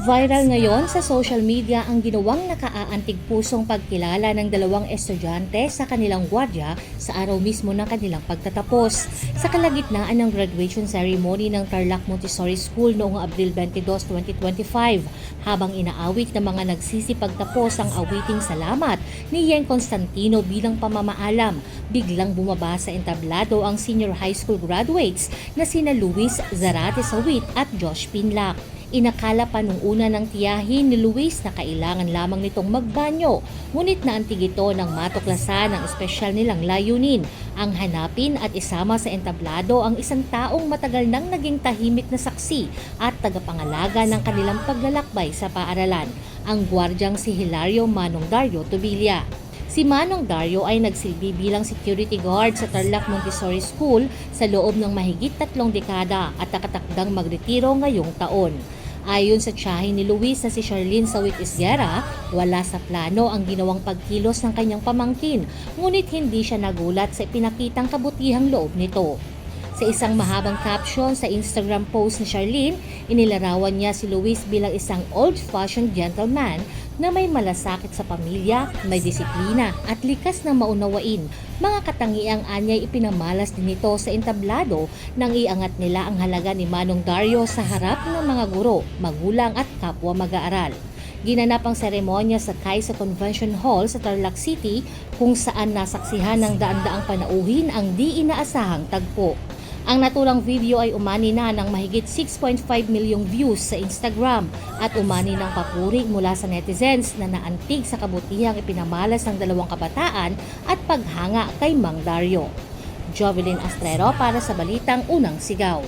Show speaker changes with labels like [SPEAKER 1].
[SPEAKER 1] Viral ngayon sa social media ang ginawang nakaaantig pusong pagkilala ng dalawang estudyante sa kanilang gwardiya sa araw mismo ng kanilang pagtatapos. Sa kalagitnaan ng graduation ceremony ng Tarlac Montessori School noong Abril 22, 2025, habang inaawit ng mga nagsisipagtapos ang awiting salamat ni Yen Constantino bilang pamamaalam, biglang bumaba sa entablado ang senior high school graduates na sina Luis Zarate Sawit at Josh Pinlac. Inakala pa nung una ng tiyahin ni Luis na kailangan lamang nitong magbanyo, ngunit naantig ito ng matuklasan ng espesyal nilang layunin, ang hanapin at isama sa entablado ang isang taong matagal nang naging tahimik na saksi at tagapangalaga ng kanilang paglalakbay sa paaralan, ang gwardyang si Hilario Manong Dario Tubilla. Si Manong Dario ay nagsilbi bilang security guard sa Tarlac Montessori School sa loob ng mahigit tatlong dekada at nakatakdang magretiro ngayong taon. Ayon sa tiyahin ni Luis na si Charlene Sawit Isguera, wala sa plano ang ginawang pagkilos ng kanyang pamangkin, ngunit hindi siya nagulat sa pinakitang kabutihang loob nito. Sa isang mahabang caption sa Instagram post ni Charlene, inilarawan niya si Luis bilang isang old-fashioned gentleman na may malasakit sa pamilya, may disiplina at likas na maunawain. Mga katangiang anyay ipinamalas din nito sa entablado nang iangat nila ang halaga ni Manong Dario sa harap ng mga guro, magulang at kapwa mag-aaral. Ginanap ang seremonya sa Kaisa Convention Hall sa Tarlac City kung saan nasaksihan ng daan-daang panauhin ang di inaasahang tagpo. Ang natulang video ay umani na ng mahigit 6.5 milyong views sa Instagram at umani ng papuri mula sa netizens na naantig sa kabutihang ipinamalas ng dalawang kabataan at paghanga kay Mang Dario. Jovelyn Astrero para sa Balitang Unang Sigaw.